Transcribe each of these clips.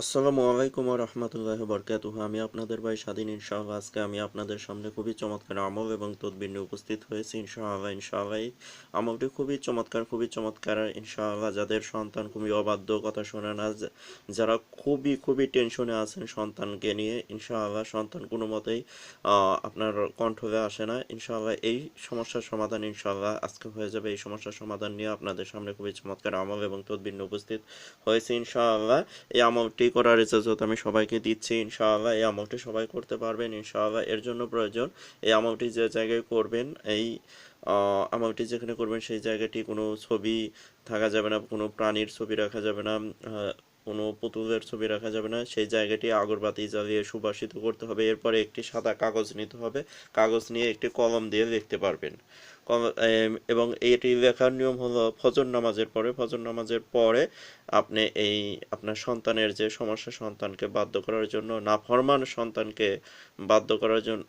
আসসালামু আলাইকুম রহমতুল্লাহ বরকাতুহ। আমি আপনাদের ভাই স্বাধীন, ইনশাআল্লাহ। আজকে আমি আপনাদের সামনে খুবই চমৎকার আমল এবং তদবির নিয়ে উপস্থিত হয়েছি, ইনশাআল্লাহ ইনশাআল্লাহ। আমলটি খুবই চমৎকার খুবই চমৎকার, ইনশাআল্লাহ। যাদের সন্তান খুবই অবাধ্য, কথা শোনে না। যারা খুবই খুবই টেনশনে আছেন সন্তানকে নিয়ে, ইনশাআল্লাহ। সন্তান কোনো মতেই আপনার কন্ট্রোলে আসে না। ইনশাআল্লাহ, এই সমস্যার সমাধান ইনশাআল্লাহ আজকে হয়ে যাবে। এই সমস্যার সমাধান নিয়ে আপনাদের সামনে খুবই চমৎকার আমল এবং তদবির নিয়ে উপস্থিত হয়েছে, ইনশাআল্লাহ। এই আমলটি করার ইজাজত আমি সবাইকে দিচ্ছি ইনশাআল্লাহ এই আমলটি সবাই করতে পারবেন ইনশাআল্লাহ এর জন্য প্রয়োজন। এই আমলটি যে জায়গায় করবেন এই আহ, আমলটি যেখানে করবেন সেই জায়গাটি কোনো ছবি থাকা যাবে না কোনো প্রাণীর ছবি রাখা যাবে না কোনো পুতুলের ছবি রাখা যাবে না। সেই জায়গাটি আগরবাতি জ্বালিয়ে সুবাসিত করতে হবে। এরপরে একটি সাদা কাগজ নিতে হবে। কাগজ নিয়ে একটি কলম দিয়ে লিখতে পারবেন। এবং এটি লেখার নিয়ম হলো ফজর নামাজের পরে। ফজর নামাজের পরে আপনি এই আপনার সন্তানের যে সমস্যা সন্তানকে বাধ্য করার জন্য, নাফরমান সন্তানকে বাধ্য করার জন্য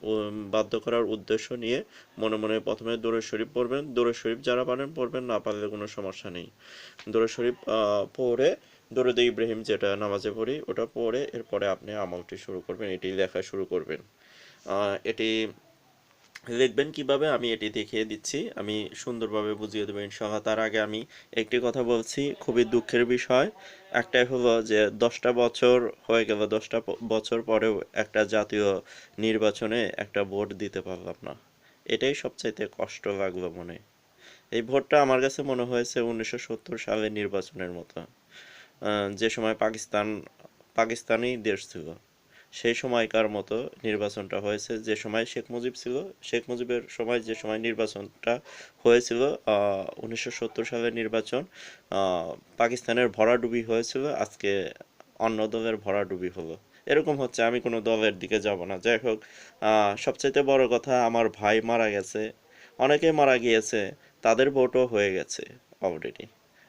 বাধ্য করার উদ্দেশ্য নিয়ে মনে মনে প্রথমে দরুদ শরীফ পড়বেন। দরুদ শরীফ যারা পারেন, পড়বেন, না পারলে কোনো সমস্যা নেই। দরুদ শরীফ পড়ে দরুদ ইব্রাহিম যেটা নামাজে পড়ি, ওটা পড়ে, এরপরে আপনি আমলটি শুরু করবেন, এটি লেখা শুরু করবেন। এটি লিখবেন কীভাবে আমি এটি দেখিয়ে দিচ্ছি। আমি সুন্দরভাবে বুঝিয়ে দেবো, ইনশাআল্লাহ। তার আগে আমি একটি কথা বলছি, খুবই দুঃখের বিষয়। একটাই হলো যে, দশটা বছর হয়ে গেল, দশটা বছর পরেও একটা জাতীয় নির্বাচনে একটা ভোট দিতে পারলাম না। এটাই সবচাইতে কষ্ট লাগল মনে। এই ভোটটা আমার কাছে মনে হয়েছে উনিশশো সত্তর সালের নির্বাচনের মতো। যে সময় পাকিস্তান, পাকিস্তানি দেশ ছিল। সেই সময়কার মতো নির্বাচনটা হয়েছে। যে সময় শেখ মুজিব ছিল শেখ মুজিবের সময় যে সময় নির্বাচনটা হয়েছিল উনিশশো সত্তর সালের নির্বাচন পাকিস্তানের ভরাডুবি হয়েছিল। আজকে অন্য দলের ভরাডুবি হলো। এরকম হচ্ছে আমি কোনো দলের দিকে যাব না। যাই হোক সবচাইতে বড় কথা আমার ভাই মারা গেছে। অনেকে মারা গিয়েছে তাদের ভোটও হয়ে গেছে অলরেডি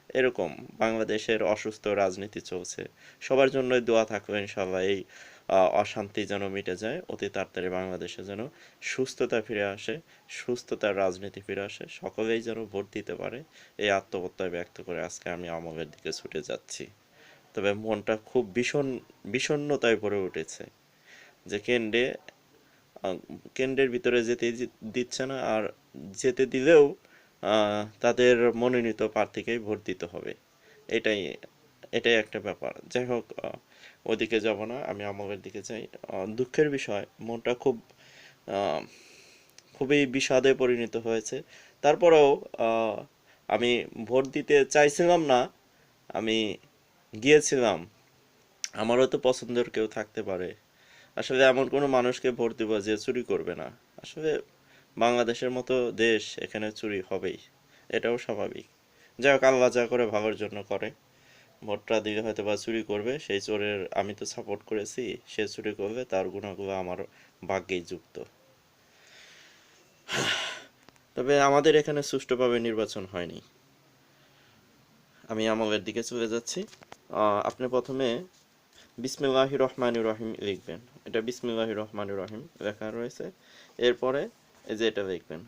এরকম বাংলাদেশের অসুস্থ রাজনীতি চলছে। সবার জন্যই দোয়া থাকবে ইনশাল্লাহ এই আহ, অশান্তি যেন মিটে যায়, অতি তাড়াতাড়ি বাংলাদেশে যেন সুস্থতা ফিরে আসে, সুস্থতার রাজনীতি ফিরে আসে, সকলেই যেন ভোট দিতে পারে। এই আত্মপ্রত্যয় ব্যক্ত করে আজকে আমি আমলের দিকে ছুটে যাচ্ছি। তবে মনটা খুব ভীষণ, বিষণ্ণতায় ভরে উঠেছে যে কেন্দ্রে কেন্দ্রের ভিতরে যেতে দিচ্ছে না আর যেতে দিলেও তাদের মনোনীত প্রার্থীকেই ভোট দিতে হবে। এটাই এটাই একটা ব্যাপার। যাই হোক ওদিকে যাব না, আমি আমলের দিকে যাই। দুঃখের বিষয়, মনটা খুব খুবই বিষাদে পরিণত হয়েছে। তারপরেও আমি ভোট দিতে চাইছিলাম না, আমি গিয়েছিলাম। আমারও তো পছন্দের কেউ থাকতে পারে। আসলে এমন কোনো মানুষকে ভোট দিব যে চুরি করবে না। আসলে বাংলাদেশের মতো দেশ এখানে চুরি হবেই, এটাও স্বাভাবিক। যাই হোক, আল্লাহ যা করে ভালোর জন্য করে। ভোটটা দিলে হয়তো বা চুরি করবে, সেই চোরের আমি তো সাপোর্ট করেছি, সে চুরি করবে, তার গুণাগুলো আমার ভাগ্যেই যুক্ত। তবে আমাদের এখানে সুষ্ঠুভাবে নির্বাচন হয়নি। আমি আমলের দিকে চলে যাচ্ছি। আপনি প্রথমে বিসমিল্লাহ রহমান রহিম লিখবেন। এটা বিসমিল্লাহ রহমান রহিম লেখা রয়েছে। এরপরে এই যে এটা লিখবেন।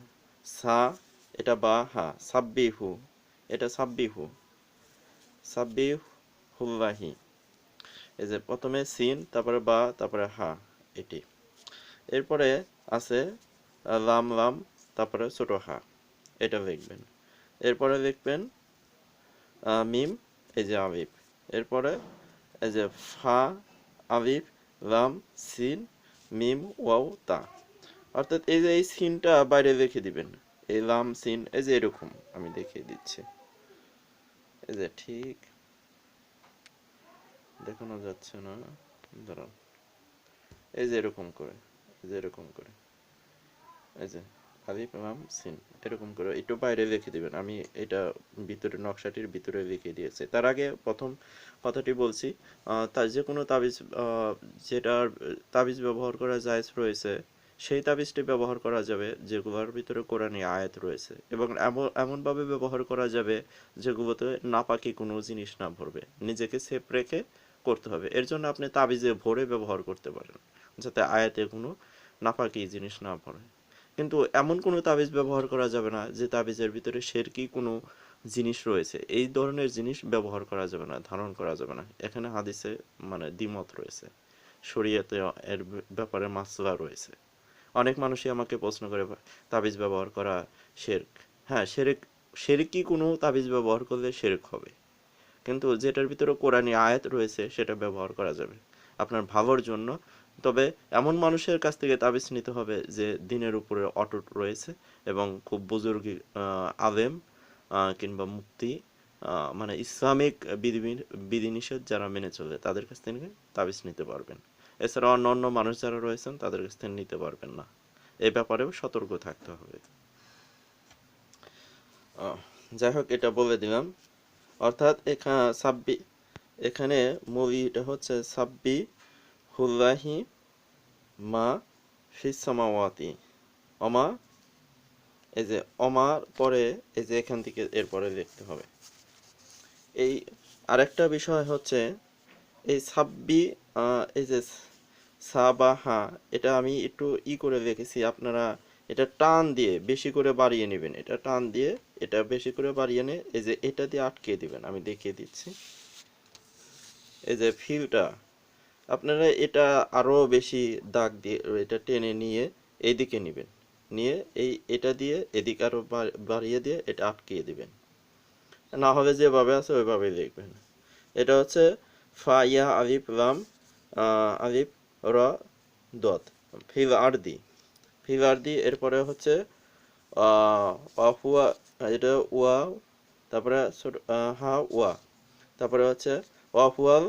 সা, এটা বা, হা, সাব্বিহু, এটা সাব্বিহু। সাব্বিহ হুল্লাহি এই যে প্রথমে সিন, তারপরে বা, তারপরে হা, এটি। এরপরে আছে লাম লাম, তারপরে ছোট হা, এটা লিখবেন। এরপরে লিখবেন মিম, এই যে আলিফ। এরপরে এই যে ফা, আলিফ, লাম, সিন, মিম, ওয়াও, তা। অর্থাৎ এই যে এই সিনটা বাইরে লিখে দিবেন। এই লাম, সিন, এই যে এরকম আমি দেখিয়ে দিচ্ছি। এই যে ঠিক দেখানো যাচ্ছে না। দাঁড়ান এই যে এরকম করে, এই যে এরকম করে। এই যে আলিফ লাম সিন, এরকম করে। একটু বাইরে লিখে দিবেন। আমি এটা ভিতরে, নকশাটির ভিতরে লিখে দিয়েছি। তার আগে প্রথম কথাটি বলছি তার যে কোনো তাবিজ যেটার তাবিজ ব্যবহার করা জায়েজ রয়েছে সেই তাবিজটি ব্যবহার করা যাবে যেগুলোর ভিতরে কোরআনী আয়াত রয়েছে এবং এমন, এমনভাবে ব্যবহার করা যাবে যেগুলোতে নাপাকি কোনো জিনিস না ভরবে। নিজেকে সেফ রেখে করতে হবে। এর জন্য আপনি তাবিজে ভরে ব্যবহার করতে পারেন যাতে আয়াতে কোনো নাপাকি জিনিস না ভরে। কিন্তু এমন কোনো তাবিজ ব্যবহার করা যাবে না যে তাবিজের ভিতরে শেরকি কোনো জিনিস রয়েছে। এই ধরনের জিনিস ব্যবহার করা যাবে না, ধারণ করা যাবে না। এখানে হাদিসে মানে দ্বিমত রয়েছে। শরীয়তে এর ব্যাপারে মাসলা রয়েছে। অনেক মানুষই আমাকে প্রশ্ন করে, তাবিজ ব্যবহার করা শেরক। হ্যাঁ শেরেক, শেরকি কোনো তাবিজ ব্যবহার করলে শেরক হবে? কিন্তু যেটার ভিতরে কোরআনী আয়াত রয়েছে, সেটা ব্যবহার করা যাবে আপনার ভালোর জন্য। তবে এমন মানুষের কাছ থেকে তাবিজ নিতে হবে যে দিনের উপরে অটুট রয়েছে এবং খুব বুজুর্গি আলেম কিংবা মুক্তি মানে ইসলামিক বিধি, বিধিনিষেধ যারা মেনে চলে, তাদের কাছ থেকে তাবিজ নিতে পারবেন। এছাড়া অন্য অন্য মানুষ যারা রয়েছেন, তাদের কাছ থেকে নিতে পারবেন না। এই ব্যাপারেও সতর্ক থাকতে হবে। যাই হোক, এটা বলে দিলাম। অর্থাৎ এখানে সাব্বি, এখানে মুভিটা হচ্ছে সাব্বি হুল্লাহি মা ফিসামাওয়াতি অমা, এই যে অমার পরে এই যে এখান থেকে এরপরে লিখতে হবে। এই আরেকটা বিষয় হচ্ছে এই সাব্বি এই যে সাবাহা এটা আমি একটু ই করে রেখেছি আপনারা এটা টান দিয়ে বেশি করে বাড়িয়ে নেবেন। এটা টান দিয়ে এটা বেশি করে বাড়িয়ে নে এই যে এটা দিয়ে আটকে দিবেন আমি দেখিয়ে দিচ্ছি। এই যে ফিলটা আপনারা এটা আরও বেশি দাগ দিয়ে এটা টেনে নিয়ে এইদিকে নেবেন। নিয়ে এই এটা দিয়ে এদিকে আরও বা- বাড়িয়ে দিয়ে এটা আটকিয়ে দিবেন। না হবে যেভাবে আছে ওইভাবেই দেখবেন। এটা হচ্ছে ফা ইয়া আলিফ লাম আহ, আলিফ র দত ফিল আরদি। ফিল আরদি এরপরে হচ্ছে আহ, অফুয়া এটা ওয়া তারপরে হা ওয়া। তারপরে হচ্ছে অফুয়াল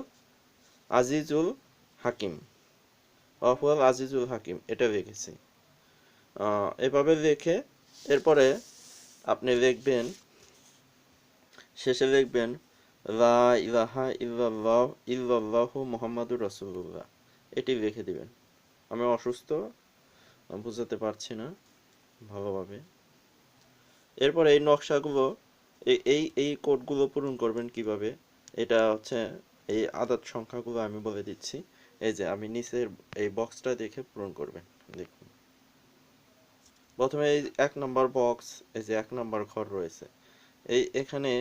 আজিজুল হাকিম। অফুয়াল আজিজুল হাকিম এটা লিখেছি। এভাবে লিখে এরপরে আপনি লিখবেন শেষে লিখবেন লা ইলাহা ইল্লাল্লাহ ইল্লাল্লাহু মুহাম্মাদুর রাসূলুল্লাহ। এটি লিখে দিবেন। আমি অসুস্থ বুঝাতে পারছি না ভালোভাবে। এরপরে এই নকশাগুলো এই এই কোডগুলো পূরণ করবেন কীভাবে? এটা হচ্ছে এই আদাত সংখ্যাগুলো আমি বলে দিচ্ছি। এই যে আমি নিচের এই বক্সটা দেখে পূরণ করবেন, দেখুন। প্রথমে এই এক নম্বর বক্স, এই যে এক নম্বর ঘর রয়েছে। এই, এখানে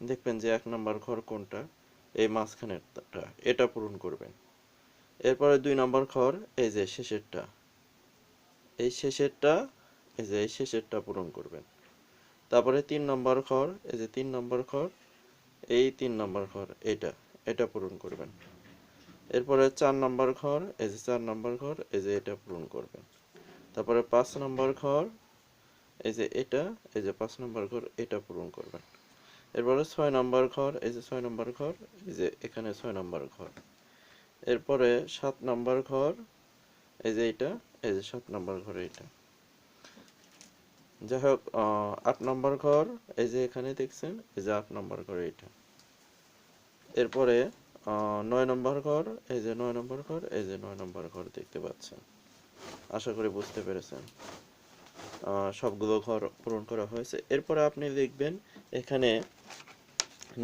দেখবেন যে এক নম্বর ঘর কোনটা? এই মাঝখানেরটা, এটা পূরণ করবেন। এরপরে দুই নম্বর ঘর এই যে শেষেরটা এই শেষেরটা এই যে এই শেষেরটা পূরণ করবেন তারপরে তিন নম্বর ঘর এই যে তিন নম্বর ঘর এই তিন নম্বর ঘর এটা এটা পূরণ করবেন এরপরে চার নম্বর ঘর এই যে চার নম্বর ঘর এই যে এটা পূরণ করবেন তারপরে পাঁচ নম্বর ঘর এই যে এটা এই যে পাঁচ নম্বর ঘর এটা পূরণ করবেন এরপরে ছয় নম্বর ঘর এই যে ছয় নম্বর ঘর এই যে এখানে ছয় নম্বর ঘর এরপরে সাত নম্বর ঘর, এই যে এটা এই যে সাত নম্বর ঘর এটা যাই হোক আট নম্বর ঘর, এই যে এখানে দেখছেন, এই যে আট নম্বর ঘর এটা এরপরে নয় নম্বর ঘর, এই যে নয় নম্বর ঘর, এই যে নয় নম্বর ঘর দেখতে পাচ্ছেন। আশা করি বুঝতে পেরেছেন। সবগুলো ঘর পূরণ করা হয়েছে। এরপরে আপনি লিখবেন এখানে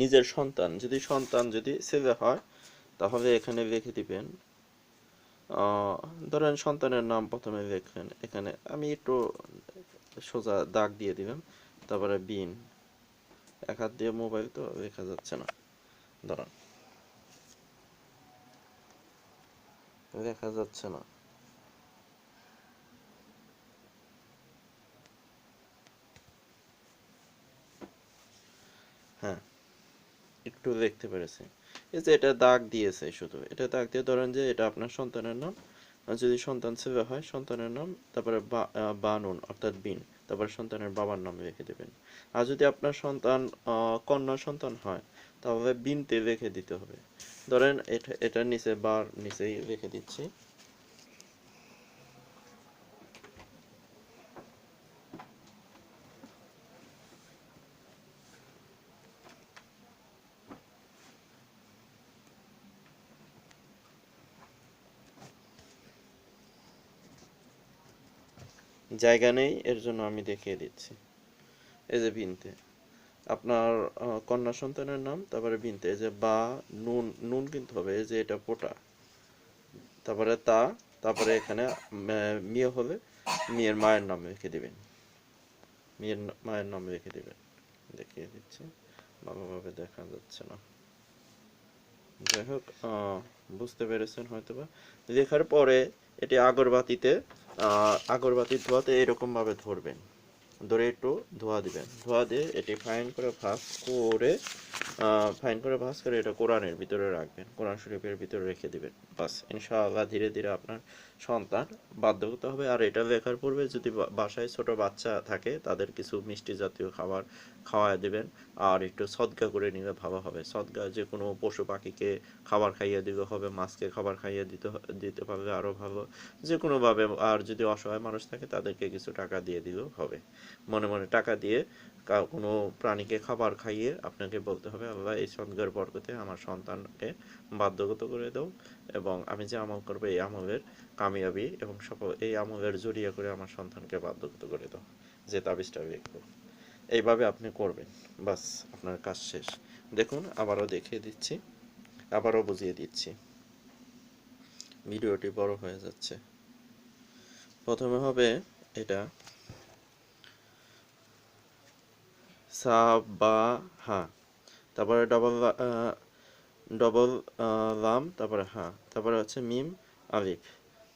নিজের সন্তান, যদি সন্তান যদি ছেলে হয় তাহলে এখানে রেখে দিবেন। ধরেন সন্তানের নাম প্রথমে লিখলেন এখানে আমি একটু সোজা দাগ দিয়ে দিবেন তারপরে বিন। এক হাত দিয়ে মোবাইল তো লেখা যাচ্ছে না। দাঁড়ান দেখা যাচ্ছে না। হ্যাঁ একটু দেখতে পেরেছি। এই যে এটা দাগ দিয়েছে শুধু। এটা দাগ দিয়ে ধরেন যে এটা আপনার সন্তানের নাম। যদি সন্তান ছেলে হয়, সন্তানের নাম, তারপরে বানুন, অর্থাৎ বিন, তারপর সন্তানের বাবার নাম রেখে দেবেন। আর যদি আপনার সন্তান কন্যা সন্তান হয়, তাহলে বিনতে রেখে দিতে হবে। ধরেন এটা এটার নিচে বার নিচেই রেখে দিচ্ছি। জায়গা নেই, এর জন্য আমি দেখিয়ে দিচ্ছি। এই যে বিনতে আপনার কন্যা সন্তানের নাম, তারপরে বিনতে এই যে বা, নুন নুন কিন্তু হবে, এই যে এটা পোটা। তারপরে তা, তারপরে এখানে মেয়ে হলে মেয়ের মায়ের নাম রেখে দিবেন। মেয়ের মায়ের নাম রেখে দিবেন। দেখিয়ে দিচ্ছি। ভালোভাবে দেখা যাচ্ছে না। যাই হোক বুঝতে পেরেছেন হয়তোবা। লেখার পরে এটি আগরবাতিতে আগরবাতির ধোয়াতে এরকমভাবে ধরবেন। ধরে একটু ধোয়া দিবেন। ধোয়া দিয়ে এটি ফাইন করে ভাঁজ করে ফাইন করে ভাঁজ করে এটা কোরআনের ভিতরে রাখবেন। কোরআন শরীফের ভিতরে রেখে দিবেন। বাস। ইনশাআল্লাহ ধীরে ধীরে আপনার সন্তান বাধ্যগত হবে। আর এটা লেখার পূর্বে যদি বাসায় ছোট বাচ্চা থাকে, তাদের কিছু মিষ্টি জাতীয় খাবার খাওয়ায় দেবেন। আর একটু সদগা করে নিলে ভালো হবে। সদগা যে কোনো পশু পাখিকে খাবার খাইয়ে দিতে হবে, মাছকে খাবার খাইয়ে দিতে দিতে পারলে আরও ভালো। যে কোনোভাবে। আর যদি অসহায় মানুষ থাকে, তাদেরকে কিছু টাকা দিয়ে দিলেও হবে। মনে মনে টাকা দিয়ে কোনো প্রাণীকে খাবার খাইয়ে আপনাকে বলতে হবে, আল্লাহ, এই সদগার বরকতে আমার সন্তানকে বাধ্যগত করে দাও এবং আমি যে আমল করব এই আমলের কামিয়াবি এবং সফল, এই আমলের জড়িয়ে করে আমার সন্তানকে বাধ্যগত করে দাও। যে তাবিজটা লিখব। এইভাবে আপনি করবেন। বাস, আপনার কাজ শেষ। দেখুন, আবারও দেখিয়ে দিচ্ছি, আবারও বুঝিয়ে দিচ্ছি। ভিডিওটি বড় হয়ে যাচ্ছে। প্রথমে হবে এটা সা বা হা তারপরে ডবল ডবল লাম, তারপরে হা, তারপরে হচ্ছে মিম, আলিফ,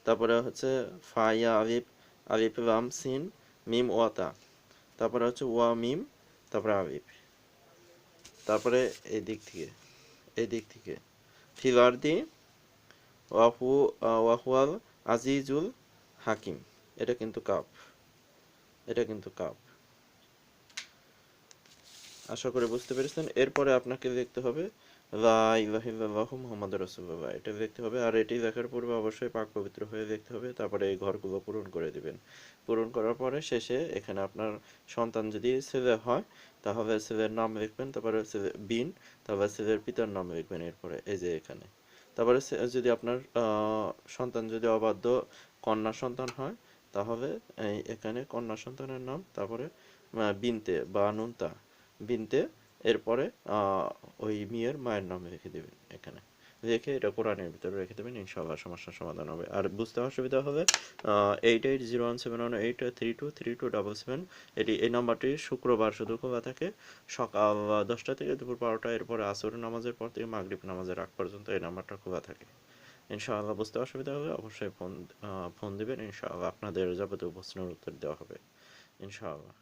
তারপরে হচ্ছে ফাইয়া আলিফ আলিফ, লাম, সিন, মিম, ওয়াতা, তারপরে হচ্ছে ওয়া, মিম, তারপরে আলিফ, তারপরে এই দিক থেকে এই দিক থেকে, ফিলার্দি, ওয়াহু ওয়াহুয়াল আজিজুল হাকিম, এটা কিন্তু কাপ এটা কিন্তু কাপ আশা করি বুঝতে পেরেছেন। এরপরে আপনাকে দেখতে হবে, লা ইলাহা ইল্লাল্লাহু মুহাম্মাদুর রাসূলুল্লাহ। এটা দেখতে হবে, আর এটি লেখার পূর্বে অবশ্যই পাক পবিত্র হয়ে দেখতে হবে, তারপরে এই ঘরগুলো পূরণ করে দিবেন। পূরণ করার পরে শেষে এখানে আপনার সন্তান যদি ছেলে হয়, তাহলে ছেলের নাম লিখবেন, তারপরে ছেলে বিন, তারপরে ছেলের পিতার নাম লিখবেন এরপরে, এই যে এখানে। তারপরে যদি আপনার সন্তান যদি অবাধ্য কন্যা সন্তান হয়, তাহলে এখানে কন্যা সন্তানের নাম, তারপরে বিনতে বা নুনতা। বিনতে, এরপরে ওই মেয়ের মায়ের নাম রেখে দেবেন এখানে। রেখে এটা কোরআনের ভিতরে রেখে দেবেন, ইনশাআল্লাহ সমস্যার সমাধান হবে। আর বুঝতে অসুবিধা হবে eight eight zero one seven one eight three two three two double seven এটি, এই নাম্বারটি শুক্রবার শুধু খোলা থাকে, সকাল দশটা থেকে দুপুর বারোটা, এরপরে আসর নামাজের পর থেকে মাগরিব নামাজের আগ পর্যন্ত এই নাম্বারটা খোলা থাকে। ইনশাআল্লাহ বুঝতে অসুবিধা হলে অবশ্যই ফোন ফোন দিবেন, ইনশাআল্লাহ আপনাদের যাবতীয় প্রশ্নের উত্তর দেওয়া হবে, ইনশাআল্লাহ।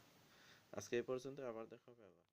আজকে এই পর্যন্ত আবার দেখা হবে